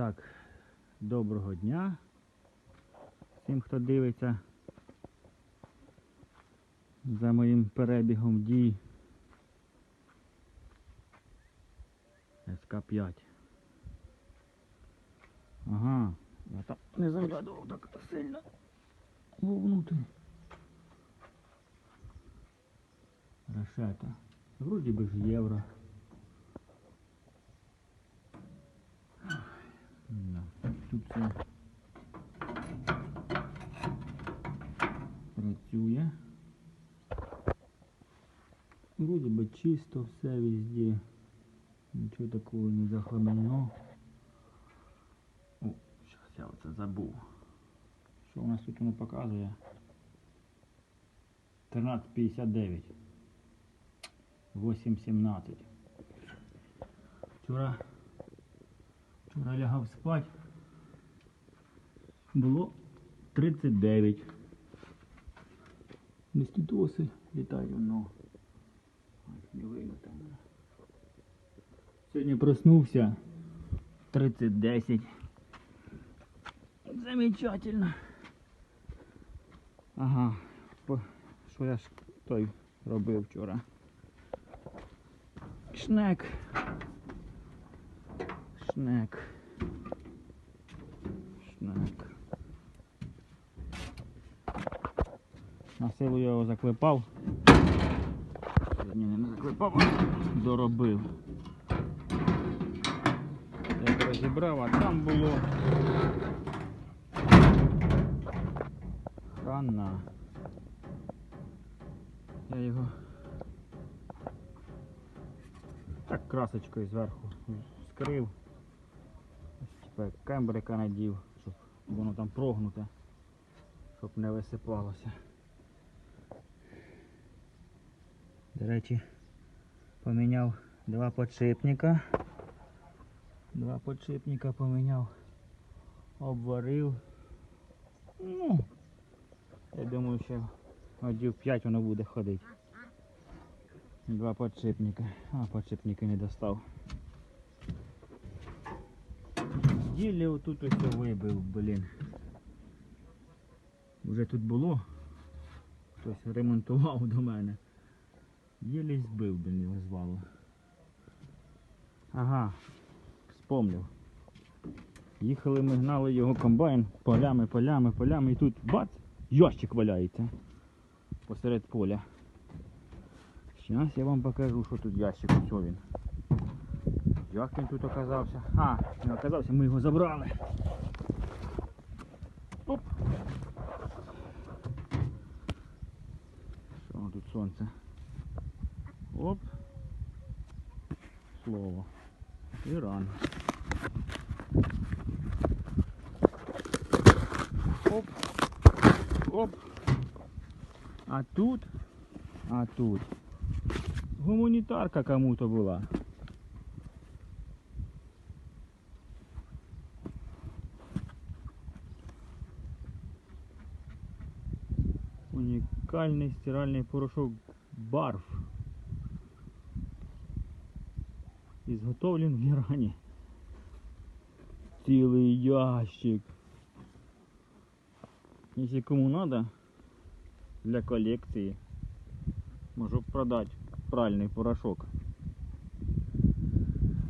Так, доброго дня всім, хто дивиться за моїм перебігом дій СК-5. Ага, я там не заглядував так сильно вовнутрь. Решета. Вроді би ж євро. Да. Тут все працює. Вроді би чисто все везде. Нічого такого не захламлено. О, зараз я оце забув. Що у нас тут воно показує? 13.59. 8.17. Вчора Вчора лягав спать. Було 39. Містітоси літають воно. Сьогодні проснувся 30-10. Замечательно. Ага. Що я ж той робив вчора? Шнек. Шнек. Шнек. На силу я його заклепав. Ні, не заклепав, а доробив. Як розібрав, а там було. Хана. Я його так красочкою зверху скрив. Типа кембрика надів, щоб воно там прогнуте, щоб не висипалося. До речі, поміняв два подшипника. Два подшипника поміняв, обварив. Ну, я думаю, що годів 5 воно буде ходити. Два подшипника. А, подшипники не достав. Ділі отут ось вибив, блін. Вже тут було. Хтось ремонтував до мене. Єлі збив, блін, його звало. Ага, вспомнив. Їхали ми, гнали його комбайн полями, полями, полями і тут бац! Ящик валяється посеред поля. Зараз я вам покажу, що тут ящик, ось він. Як він тут оказався? А, не оказався, ми його забрали. Оп. Що тут сонце? Оп. Слово. Іран. Оп. Оп. А тут, а тут гуманітарка кому-то була. Унікальний стиральний порошок барф. Ізготовлен в Ірані. Цілий ящик. Якщо кому надо для колекції, можу продати пральний порошок.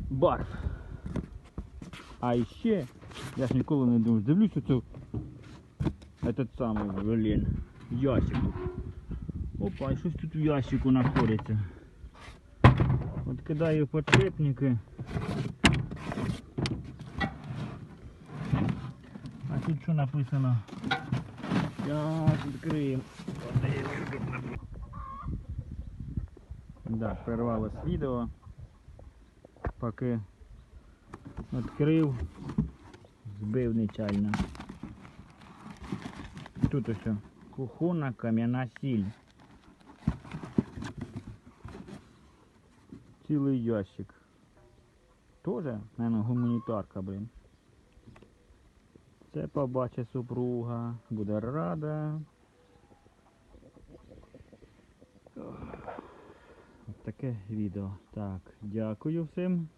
Барф. А ще, я ж ніколи не думав, дивлюсь оцю этот самий, блін, ящик тут. Опа, і щось тут в ящику знаходиться. От кидаю подшипники. А тут що написано? Зараз відкриємо. Да, перервалось відео. Поки відкрив, збив нечайно. Тут ось кухонна кам'яна сіль. Цілий ящик. Тоже, наверное, гуманітарка, блин. Це побачить супруга, буде рада. От таке відео. Так, дякую всім.